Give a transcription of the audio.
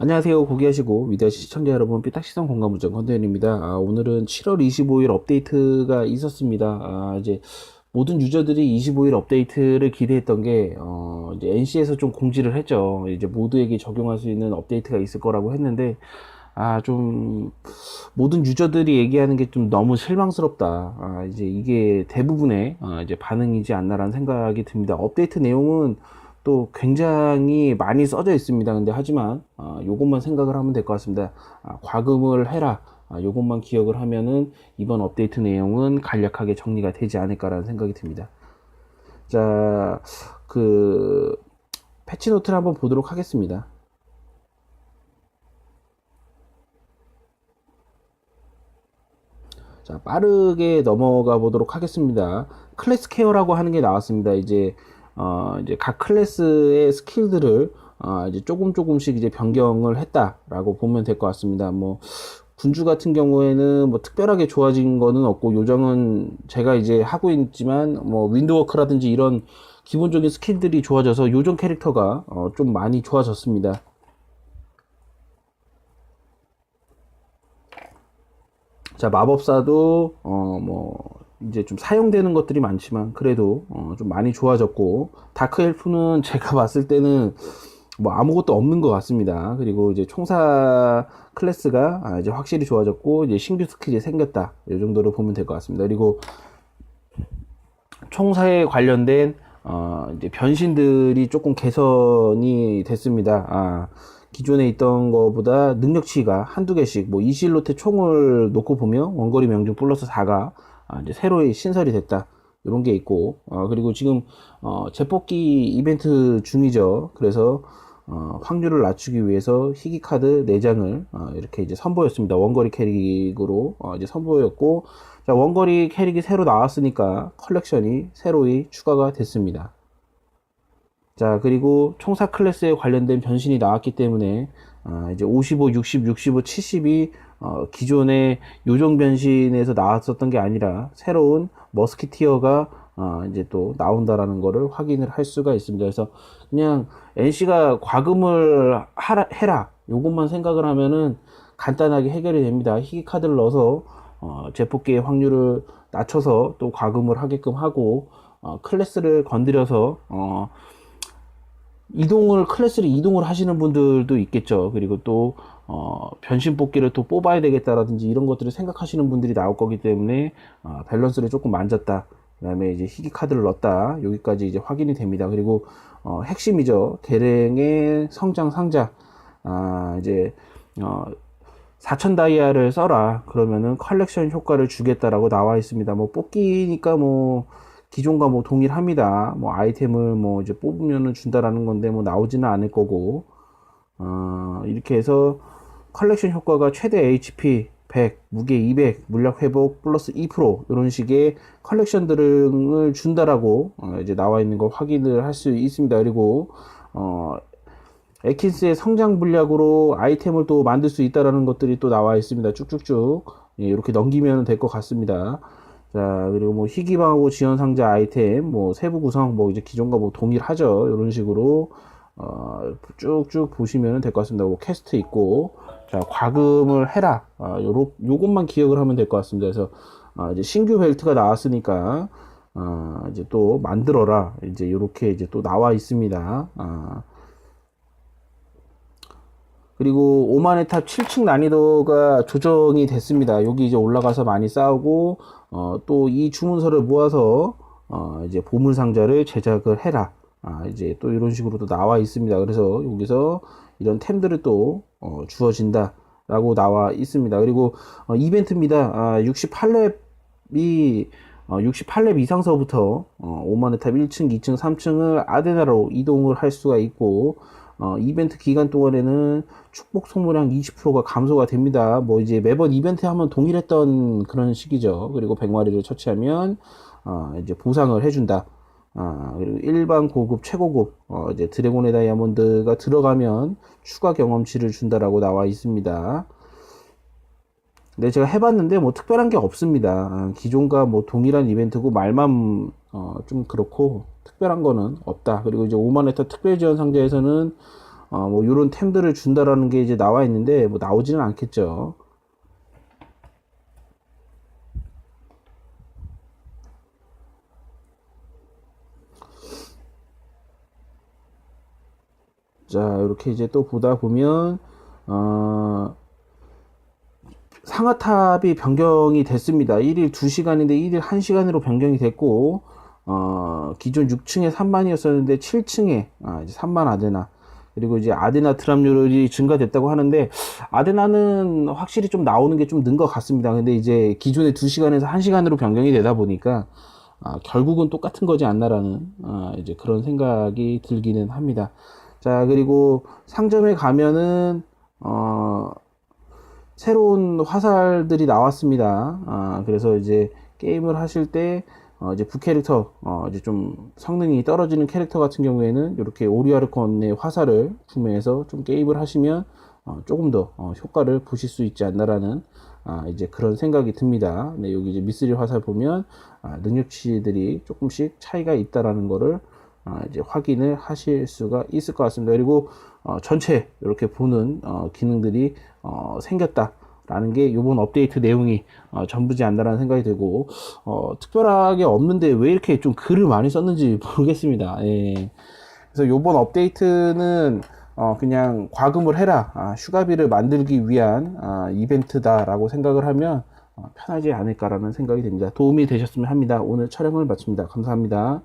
안녕하세요. 고기하시고 위대하신 시청자 여러분, 삐딱시선 공감부정 컨텐입니다. 아, 오늘은 7월 25일 업데이트가 있었습니다. 아, 이제 모든 유저들이 25일 업데이트를 기대했던 게, 어, 이제 NC에서 좀 공지를 했죠. 이제 모두에게 적용할 수 있는 업데이트가 있을 거라고 했는데, 아, 좀, 모든 유저들이 얘기하는 게 좀 너무 실망스럽다. 아, 이제 이게 대부분의, 아, 이제 반응이지 않나라는 생각이 듭니다. 업데이트 내용은 또 굉장히 많이 써져 있습니다. 근데 하지만 아, 요것만 생각을 하면 될 것 같습니다. 아, 과금을 해라. 아, 요것만 기억을 하면은 이번 업데이트 내용은 간략하게 정리가 되지 않을까라는 생각이 듭니다. 자, 그 패치 노트를 한번 보도록 하겠습니다. 자, 빠르게 넘어가 보도록 하겠습니다. 클래스 케어라고 하는 게 나왔습니다. 이제 어, 이제 각 클래스의 스킬들을 어, 이제 조금 조금씩 이제 변경을 했다라고 보면 될 것 같습니다. 뭐 군주 같은 경우에는 뭐 특별하게 좋아진 거는 없고 요정은 제가 이제 하고 있지만 뭐 윈드워크라든지 이런 기본적인 스킬들이 좋아져서 요정 캐릭터가 어, 좀 많이 좋아졌습니다. 자 마법사도 어 뭐 이제 좀 사용되는 것들이 많지만 그래도 어 좀 많이 좋아졌고 다크 엘프는 제가 봤을 때는 뭐 아무것도 없는 것 같습니다. 그리고 이제 총사 클래스가 아 이제 확실히 좋아졌고 이제 신규 스킬이 생겼다 이 정도로 보면 될 것 같습니다. 그리고 총사에 관련된 어 이제 변신들이 조금 개선이 됐습니다. 아 기존에 있던 거보다 능력치가 한두 개씩 뭐 이실로테 총을 놓고 보면 원거리 명중 플러스 4가 아, 이제 새로이 신설이 됐다. 이런 게 있고 어, 그리고 지금 어, 재뽑기 이벤트 중이죠. 그래서 어, 확률을 낮추기 위해서 희귀 카드 4장을 어, 이렇게 이제 선보였습니다. 원거리 캐릭으로 어, 이제 선보였고 자, 원거리 캐릭이 새로 나왔으니까 컬렉션이 새로이 추가가 됐습니다. 자, 그리고 총사 클래스에 관련된 변신이 나왔기 때문에, 아, 이제 55, 60, 65, 70이, 어, 기존의 요정 변신에서 나왔었던 게 아니라, 새로운 머스키티어가, 어, 이제 또 나온다라는 거를 확인을 할 수가 있습니다. 그래서 그냥 NC가 과금을 하라, 해라. 요것만 생각을 하면은 간단하게 해결이 됩니다. 희귀 카드를 넣어서, 어, 재뽑기의 확률을 낮춰서 또 과금을 하게끔 하고, 어, 클래스를 건드려서, 어, 이동을 클래스를 이동을 하시는 분들도 있겠죠. 그리고 또 어, 변신 뽑기를 또 뽑아야 되겠다라든지 이런 것들을 생각하시는 분들이 나올 거기 때문에 어, 밸런스를 조금 만졌다. 그다음에 이제 희귀 카드를 넣었다. 여기까지 이제 확인이 됩니다. 그리고 어, 핵심이죠. 대랭의 성장 상자. 아, 이제 어, 4천 다이아를 써라. 그러면은 컬렉션 효과를 주겠다라고 나와 있습니다. 뭐 뽑기니까 뭐 기존과 뭐 동일합니다. 뭐 아이템을 뭐 이제 뽑으면은 준다라는 건데 뭐 나오지는 않을 거고 어, 이렇게 해서 컬렉션 효과가 최대 HP 100, 무게 200, 물약 회복 플러스 2% 이런 식의 컬렉션 등을 준다라고 어, 이제 나와 있는 걸 확인을 할 수 있습니다. 그리고 어, 에킨스의 성장 분량으로 아이템을 또 만들 수 있다라는 것들이 또 나와 있습니다. 쭉쭉쭉 예, 이렇게 넘기면 될 것 같습니다. 자, 그리고 뭐 희귀방하고 지원 상자 아이템, 뭐 세부 구성, 뭐 이제 기존과 뭐 동일하죠. 이런 식으로 어, 쭉쭉 보시면 될 것 같습니다. 뭐 캐스트 있고, 자, 과금을 해라. 아, 요로, 요것만 기억을 하면 될 것 같습니다. 그래서 아, 이제 신규 벨트가 나왔으니까 아, 이제 또 만들어라. 이제 요렇게 이제 또 나와 있습니다. 아, 그리고 오만의 탑 7층 난이도가 조정이 됐습니다. 여기 이제 올라가서 많이 싸우고 어, 또 이 주문서를 모아서 어, 이제 보물 상자를 제작을 해라. 아, 이제 또 이런 식으로 도 나와 있습니다. 그래서 여기서 이런 템들을 또 어, 주어진다 라고 나와 있습니다. 그리고 어, 이벤트입니다. 아, 68렙이 어, 68렙 이상서부터 어, 오만의 탑 1층, 2층, 3층을 아데나로 이동을 할 수가 있고 어, 이벤트 기간 동안에는 축복 소모량 20%가 감소가 됩니다. 뭐 이제 매번 이벤트 하면 동일했던 그런 시기죠. 그리고 100마리를 처치하면 어, 이제 보상을 해준다. 아, 그리고 일반 고급, 최고급, 어, 이제 드래곤의 다이아몬드가 들어가면 추가 경험치를 준다라고 나와 있습니다. 근데 제가 해봤는데 뭐 특별한 게 없습니다. 아, 기존과 뭐 동일한 이벤트고 말만 어, 좀 그렇고 특별한 거는 없다. 그리고 이제 5만 회터 특별 지원 상자에서는 어, 뭐 요런 템들을 준다라는 게 이제 나와 있는데 뭐 나오지는 않겠죠. 자, 이렇게 이제 또 보다 보면, 어, 상하탑이 변경이 됐습니다. 1일 2시간인데 1일 1시간으로 변경이 됐고, 어, 기존 6층에 3만이었었는데 7층에, 아, 이제 3만 아데나. 그리고 이제 아데나 드랍률이 증가됐다고 하는데, 아데나는 확실히 좀 나오는 게 좀 는 것 같습니다. 근데 이제 기존에 2시간에서 1시간으로 변경이 되다 보니까, 아, 결국은 똑같은 거지 않나라는, 아, 이제 그런 생각이 들기는 합니다. 자, 그리고 상점에 가면은, 어, 새로운 화살들이 나왔습니다. 아, 그래서 이제 게임을 하실 때, 어, 이제 부캐릭터, 어, 이제 좀 성능이 떨어지는 캐릭터 같은 경우에는 이렇게 오리아르콘의 화살을 구매해서 좀 게임을 하시면, 어, 조금 더, 어, 효과를 보실 수 있지 않나라는, 아, 이제 그런 생각이 듭니다. 네, 여기 이제 미스리 화살 보면, 아, 능력치들이 조금씩 차이가 있다라는 거를, 아, 이제 확인을 하실 수가 있을 것 같습니다. 그리고 어, 전체 이렇게 보는 어, 기능들이 어, 생겼다 라는 게 이번 업데이트 내용이 어, 전부지 않나라는 생각이 들고 어, 특별하게 없는데 왜 이렇게 좀 글을 많이 썼는지 모르겠습니다. 예. 그래서 이번 업데이트는 어, 그냥 과금을 해라 아, 휴가비를 만들기 위한 아, 이벤트다라고 생각을 하면 어, 편하지 않을까라는 생각이 듭니다. 도움이 되셨으면 합니다. 오늘 촬영을 마칩니다. 감사합니다.